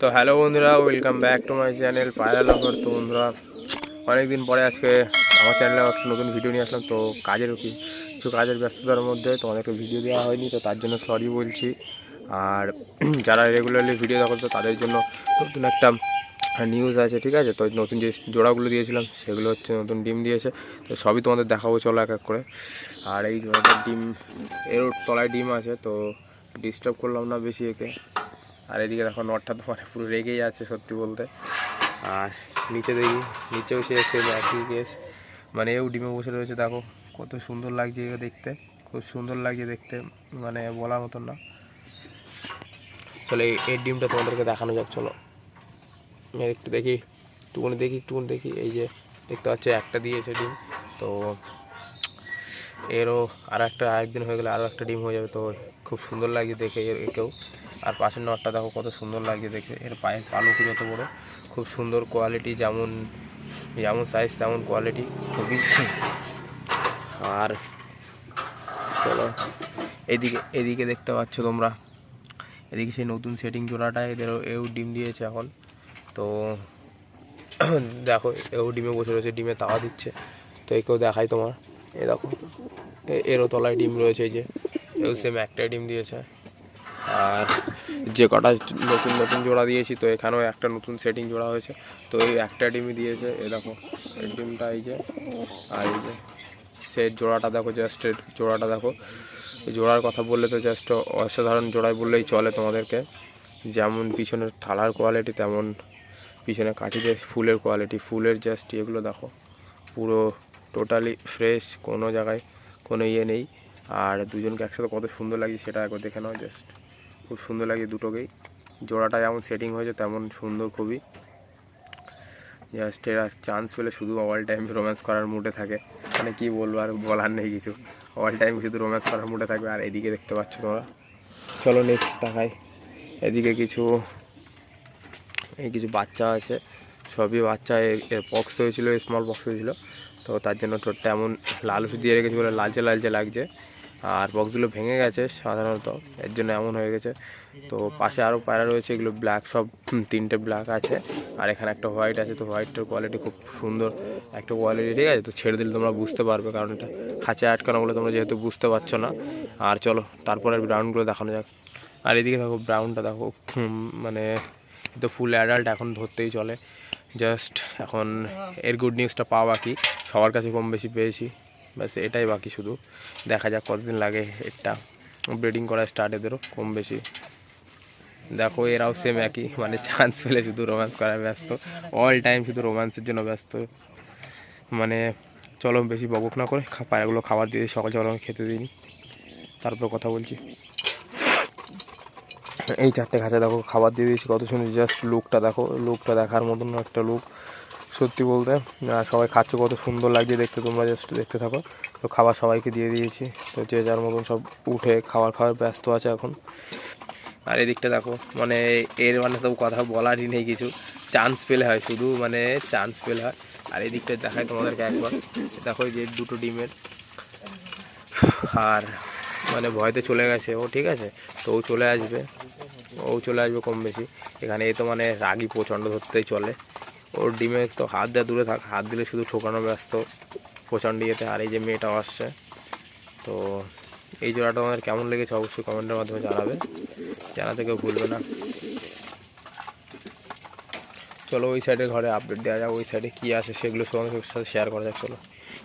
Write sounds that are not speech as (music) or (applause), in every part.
তো হ্যালো বন্ধুরা welcome back to my channel পায়রা লগর তো বন্ধুরা, অনেকদিন পরে আজকে আমার চ্যানেলে একটা নতুন ভিডিও নিয়ে আসলাম। তো কাজের কি, কিছু কাজের ব্যস্ততার মধ্যে তোমাদেরকে ভিডিও দেওয়া হয়নি, তো তার জন্য সরি বলছি। আর (clears throat) যারা রেগুলারলি ভিডিও দেখো, তো তাদের জন্য নতুন একটা নিউজ আছে, ঠিক আছে? তো নতুন যে জোড়াগুলো দিয়েছিলাম, সেগুলো হচ্ছে নতুন ডিম দিয়েছে। তো সবই তোমাদের দেখাবো, চলো এক এক করে। আর এই জোড়াটার ডিম এর তলায় ডিম আছে, তো ডিস্টার্ব করলাম না বেশি একে। আর এদিকে দেখো নটটা তো মানে পুরো রেগেই আছে সত্যি বলতে। আর নিচে দেখি, নিচেও সে সেম একই কেস। মানে এও ডিমে বসে রয়েছে, দেখো কত সুন্দর লাগছে একে দেখতে, খুব সুন্দর লাগছে দেখতে মানে বলার মতন না। চলো এই ডিমটা তোমাদেরকে দেখানো যাক, চলো। একটু দেখি একটুকুনি দেখি একটুকুনি দেখি, এই যে দেখতে পাচ্ছ একটা দিয়েছে ডিম, তো এরও আর একটা আরেকদিন হয়ে গেলে আরও একটা ডিম হয়ে যাবে, তো খুব সুন্দর লাগছে দেখে এর, একেও। আর পাশের নটটা দেখো কত সুন্দর লাগছে দেখে। এর পায়ের পালকও যত বড়, খুব সুন্দর কোয়ালিটি যেমন যেমন সাইজ তেমন কোয়ালিটি খুবই আর চলো, এদিকে এদিকে দেখতে পাচ্ছ তোমরা। এদিকে সেই নতুন সেটিং জোড়াটা, এদেরও এও ডিম দিয়েছে এখন। তো (clears throat) দেখো, এও ডিমে বসে রয়েছে, ডিমে তাওয়া দিচ্ছে। তো একেও দেখাই তোমার। এ দেখো এরও তলায় ডিম রয়েছে এই যে। এও সেম একটাই ডিম দিয়েছে। আর যে কটা নতুন নতুন জোড়া দিয়েছি, তো এখানেও একটা নতুন সেটিং জোড়া হয়েছে। তো এই একটা ডিমই দিয়েছে, এ দেখো ডিমটা এই যে, আর এই যে, সে জোড়াটা দেখো জাস্ট জোড়াটা দেখো। জোড়ার কথা বললে তো জাস্ট অসাধারণ জোড়ায় বললেই চলে তোমাদেরকে। যেমন পিছনের থালার কোয়ালিটি তেমন পিছনে কাঠিতে ফুলের কোয়ালিটি ফুলের জাস্ট এগুলো দেখো। পুরো টোটালি ফ্রেশ কোনো জায়গায় কোনো ইয়ে নেই। আর দুজনকে একসাথে কত সুন্দর লাগছে সেটা একবার দেখে নাও জাস্ট খুব সুন্দর লাগে দুটোকেই। জোড়াটা যেমন সেটিং হয়েছে তেমন সুন্দর খুবই। জাস্ট এরা চান্স পেলে শুধু অল টাইম রোম্যান্স করার মুডে থাকে। মানে কি বলব আর বলার নেই কিছু। অল টাইম শুধু রোম্যান্স করার মুডে থাকবে আর এদিকে দেখতে পাচ্ছ তোমরা। চলো নেক্সট দেখাই। এদিকে কিছু, এই কিছু বাচ্চা আছে। সবই বাচ্চা এর- পক্স হয়েছিল স্মল পক্স হয়েছিল। তো তার জন্য ঠোঁটটা এমন লাল ওষুধ দিয়ে রেখেছি বলে লালচে লালচে লাগছে। আর বক্সগুলো ভেঙে গেছে সাধারণত, এর জন্য এমন হয়ে গেছে। তো পাশে আরও পায়রা রয়েছে, এগুলো ব্ল্যাক সব তিনটে ব্ল্যাক আছে। আর এখানে একটা হোয়াইট আছে, তো হোয়াইটটার কোয়ালিটি খুব সুন্দর একটা কোয়ালিটি ঠিক আছে? তো ছেড়ে দিলে তোমরা বুঝতে পারবে, কারণ এটা খাঁচে আটকানো বলে তোমরা যেহেতু বুঝতে পারছ না। আর চলো, তারপরে ব্রাউনগুলো দেখানো যাক। আর এদিকে দেখো ব্রাউনটা দেখো মানে তো ফুল অ্যাডাল্ট এখন ধরতেই চলে। জাস্ট এখন এর গুড নিউজটা পাওয়া বাকি। সবার কাছে কম বেশি পেয়েছি। ব্যাস এটাই বাকি শুধু। দেখা যাক কতদিন লাগে এটা। ব্রিডিং করা স্টার্ট এদেরও কম বেশি। দেখো এরাও সেম একই। মানে চান্স পেলে শুধু রোম্যান্স করায় ব্যস্ত। অল টাইম শুধু রোম্যান্সের জন্য ব্যস্ত। মানে চলো বেশি বকবক না করে পায়রাগুলো খাবার দিয়ে দিই, সকাল সকাল খেতে দিইনি তারপর কথা বলছি। এই চারটে খাঁচা দেখো খাবার দিয়ে দিয়েছি। কত সুন্দর জাস্ট লুকটা দেখো। লুকটা দেখার মতন একটা লুক সত্যি বলতে সবাই খাচ্ছে, কত সুন্দর লাগছে দেখতে, তোমরা জাস্ট দেখতে থাকো। তো খাবার সবাইকে দিয়ে দিয়েছি। তো যে যার মতন সব উঠে খাবার খাওয়ার ব্যস্ত আছে এখন। আর এদিকটা দেখো মানে এর মানে তো কথা বলারই নেই কিছু। চান্স পেলে হয়, শুধু মানে চান্স পেলে হয়। আর এদিকটা দেখায় তোমাদেরকে একবার। দেখো যে দুটো ডিমের। আর মানে ভয়তে চলে গেছে ও, ঠিক আছে? তো ও চলে আসবে। ও চলে আসবে কম বেশি। এখানে এ তো মানে রাগি প্রচণ্ড ধরতেই চলে। ওর ডিমে তো হাত দেওয়া দূরে থাক, হাত দিলে শুধু ঠোকানো ব্যস্ত প্রচণ্ড ইয়েতে। আর এই যে মেয়েটাও আসছে, তো এই জোড়াটা আমাদের কেমন লেগেছে অবশ্যই কমেন্টের মাধ্যমে জানাবে। জানাতে কেউ ভুলবে না। চলো ওই সাইডে ঘরে আপডেট দেওয়া যাক, ওই সাইডে কী আছে সেগুলো সঙ্গে সাথে শেয়ার করা যাক, চলো।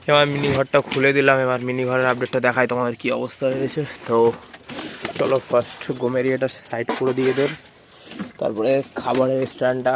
এবার মিনি ঘরটা খুলে দিলাম, এবার মিনি ঘরের আপডেটটা দেখাই তোমাদের কী অবস্থা হয়েছে তো চলো ফার্স্ট গোমেরিয়াটা সাইড করে দিয়ে দেন তারপরে খাবারের স্ট্যান্ডটা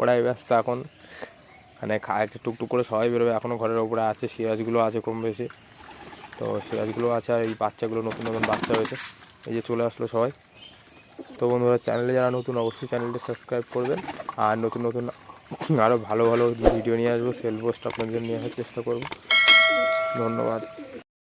ওরাই ব্যস্ত এখন। মানে একটু টুকটুক করে সবাই বেরোবে। এখনও ঘরের ওপরে আছে, সিরাজগুলো আছে কম বেশি। তো সিরাজগুলো আছে আর এই বাচ্চাগুলো, নতুন নতুন বাচ্চা হয়েছে। এই যে চলে আসলো সবাই। তো বন্ধুরা, চ্যানেলে যারা নতুন, অবশ্যই চ্যানেলটি সাবস্ক্রাইব করবেন। আর নতুন নতুন আরও ভালো ভালো ভিডিও নিয়ে আসব। সেল পোস্ট আপনাদের নিয়ে আসার চেষ্টা করব। ধন্যবাদ।